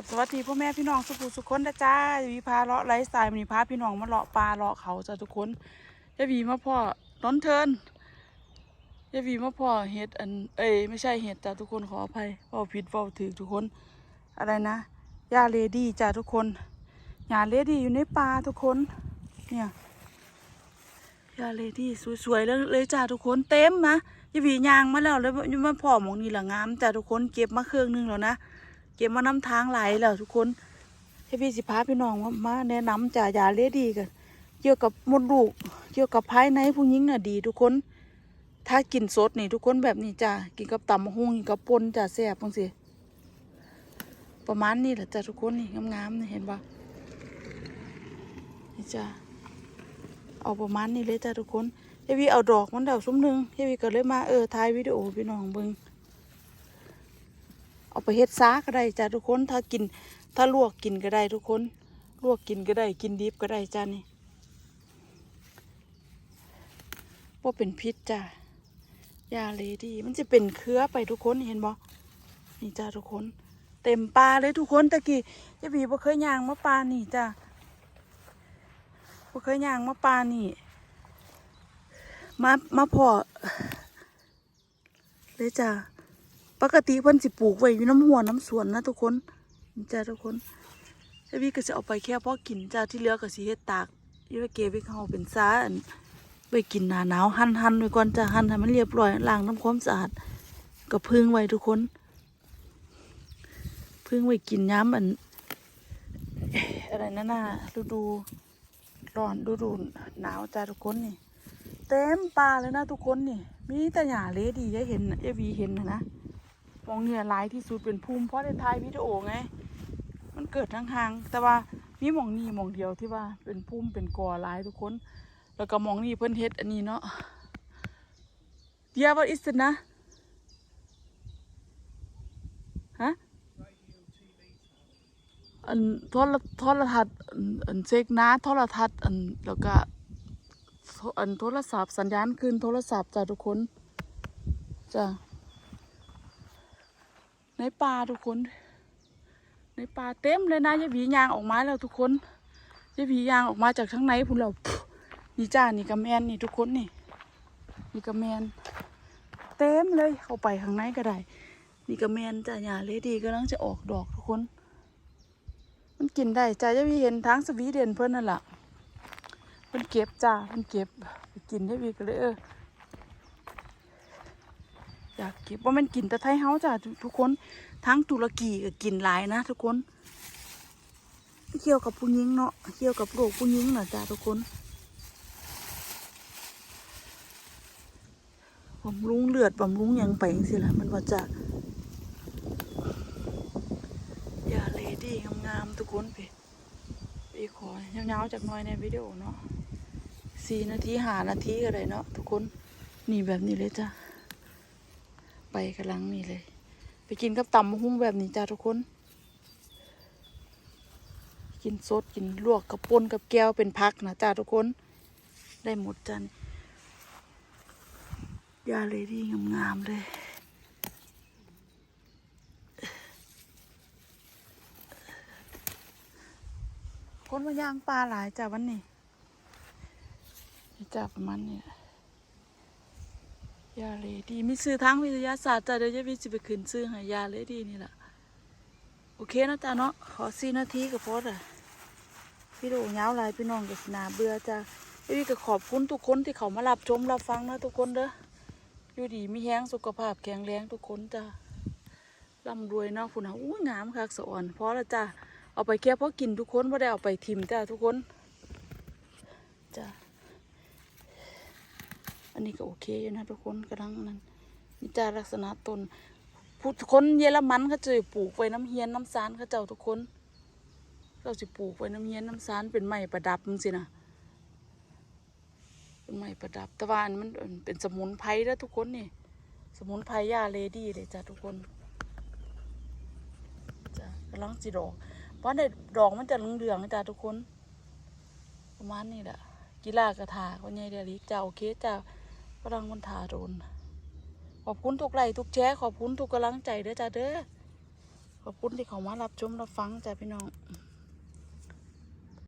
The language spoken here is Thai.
กับสวัสดีพ่อแม่พี่น้องสุขุสุขคนนะจ้าวีพาเลาะไลฟ์สไตล์มีพาพี่น้องมาเลาะปลาเลาะเขาจ้าทุกคนยายวีมาพ่อน้อนเทินยายวีมาพ่อเห็ดอันเอ้ยไม่ใช่เห็ดจ้าทุกคนขออภัยเฝ้าผิดเฝ้าถือทุกคนอะไรนะยาเลดี้จ้าทุกคนยาเลดี้อยู่ในป่าทุกคนเนี่ยยาเลดี้สวยๆแล้วเลยจ้าทุกคนเต็มนะยาวียางมาแล้วแล้วมาพ่อมองนี่หละงามจ้าทุกคนเก็บมาเครื่องนึงแล้วนะ เก็บมาน้ำทางไหลแล้วทุกคนให้พี่สิพาพี่น้องมาแนะนำจ่ายาเลดีกันเกี่ยวกับมดลูกเกี่ยวกับภายในผู้หญิงน่ะดี ทุกคน ถ้ากินสดนี่ทุกคนแบบนี้จ้ากินกับตำบักหุงกินกับปนจ้าแซ่บจังสิประมาณนี้แหละจ้าทุกคนนี่งามๆนี่เห็นปะนี่จ้าเอาประมาณนี้เลยจ้าทุกคนเฮวีเอาดอกมันเดาซุ้มหนึ่งเฮวีก็เลยมาเออถ่ายวิดีโอพี่น้องเบิ่ง เอาไปเฮ็ดซาก็ได้จ้าทุกคน ถ้ากิน ถ้าลวกกินก็ได้ทุกคน ลวกกินก็ได้ กินดิบก็ได้จ้านี่ว่าเป็นพิษจ้ายาเลดี้มันจะเป็นเครือไปทุกคนเห็นบ่นี่จ้าทุกคน เต็มปลาเลยทุกคนตะกี้ยาบีบ่เคยย่างมาปลานี่จ้าบ่เคยย่างมาปลานี่มามาพอเลยจ้า ปกติเพิ่นสิปลูกไว้อยู่น้ำหัวน้ำสวนนะทุกคนจ้าทุกคนแล้วพี่ก็จะเอาไปแค่พอกินจ้าที่เหลือก็สิเฮ็ดตากยู่ไว้เก็บไว้เขาเป็นซาอันไว้กินหนาหนาวหั่นหั่นไว้ก่อนจ้าหั่นให้มันเรียบร้อยล้างน้ำความสะอาดก็พึ่งไว้ทุกคน พึ่งไว้กินย้ำอันอะอะไรนั่นน่ะฤดูร้อนฤดูหนาวจ้าทุกคนนี่ เต็มป่าเลยนะทุกคนนี่ มีแต่หญ้าเลดียายเห็นยายวีเห็นนะนะ มองเนี่ยหลายที่สุดเป็นภูมิเพราะได้ถ่ายวิดีโอไง มันเกิดทั้งทางแต่ว่ามีมองนี่มองเดียวที่ว่าเป็นภูมิเป็นกอหลายทุกคน แล้วก็มองนี่เพิ่นเฮ็ดอันนี้เนาะเดียว่าอิสนะฮะอันโทรโทรทัศน์อันอันเซกนาโทรทัศน์อันแล้วก็อันโทรศัพท์สัญญาณคืนโทรศัพท์จ้ะทุกคนจ้ะ ในป่าทุกคน ในป่าเต็มเลยนะยายหวียางออกมาแล้วทุกคนยายหวียางออกมาจากข้างในพุ่นแล้วนี่จ้านี่กระแมนนี่ทุกคนนี่นี่กระแมนเต็มเลยเข้าไปข้างในก็ได้นี่กระแมนจ้าหญ้าเลดีกำลังจะออกดอกทุกคน มันกินได้จ้ายายหวีเห็นทางสวีเดนเพิ่นนั่นแหละเพิ่นเก็บจ้าเพิ่นเก็บกินยายหวีก็เลยเออ อยากเก็บว่ามันกินแต่ไทยเฮาจ้ะทุกคนทั้งตุรกีก็กินหลายนะทุกคนเกี่ยวกับผู้หญิงเนาะเกี่ยวกับโรคผู้หญิงน่ะจ้ะทุกคนบำรุงเลือดบำรุงยังไปจังซี่ล่ะมันว่าจะยาเลดี้งามๆทุกคนไปไปขอยาวๆจากหน้อยในวิดีโอเนาะสี่นาทีห้านาทีก็ได้เนาะทุกคนนี่แบบนี้เลยจ้ะ ไปกำลังนี่เลย ไปกินกับตำมะฮุ่งแบบนี้จ้าทุกคน กินสดกินลวกกับปนกับแก้วเป็นพักนะจ้าทุกคน ได้หมดจ้านยาเลดีงามๆเลยคนมาย่างปลาหลายจ้าวันนี้จ้าประมาณนี้ ยาเลยดีมีซื้อทางวิทยาศาสตร์จ้ะเดี๋ยวจะวิสิไปขึ้นซื้อห้ยาเลยดีนี่แหละโอเคนะจ๊ะเนาะขอสี่นาทีก็พอละพี่โดยาลายพี่น้องกับสนาเบื่อจ้ะพี่ก็ขอบคุณทุกคนที่เขามารับชมรับฟังนะทุกคนเด้ออยู่ดีมีแห้งสุขภาพแข็งแรงทุกคนจ้ะร่ำรวยเนาะคุณนะอู้งามคักสะอ่อนพอละจ้ะเอาไปแค่พอกินทุกคนไม่ได้เอาไปทิมจ้ะทุกคนจ้ะ อันนี้ก็โอเคอยู่นะทุกคนกำลังนั้นนี่จ้าลักษณะต้นผู้คนเยอรมันเขาจะปลูกไว้น้ำเฮียนน้ำซานเขาเจ้าทุกคนเขาจะปลูกไว้น้ำเฮียนน้ำซานเป็นไม้ประดับมึงสินะเป็นไม้ประดับต่ว่าอันมันเป็นสมุนไพรแล้วทุกคนนี่ สมุนไพรยาเลดี้เลยจ้าทุกคนจ้ากำลังสิดอก เพราะในดอกมันจะเหลืองๆจ้าทุกคน ประมาณนี้แหละกีฬากระถาคนใหญ่เดลิกจ้าโอเคจ้า กำลังมันทาโดน ขอบคุณทุกไลค์ทุกแชร์ขอบคุณทุกกำลังใจเด้อจ้าเด้อขอบคุณที่เขามารับชมรับฟังจ้าพี่น้อง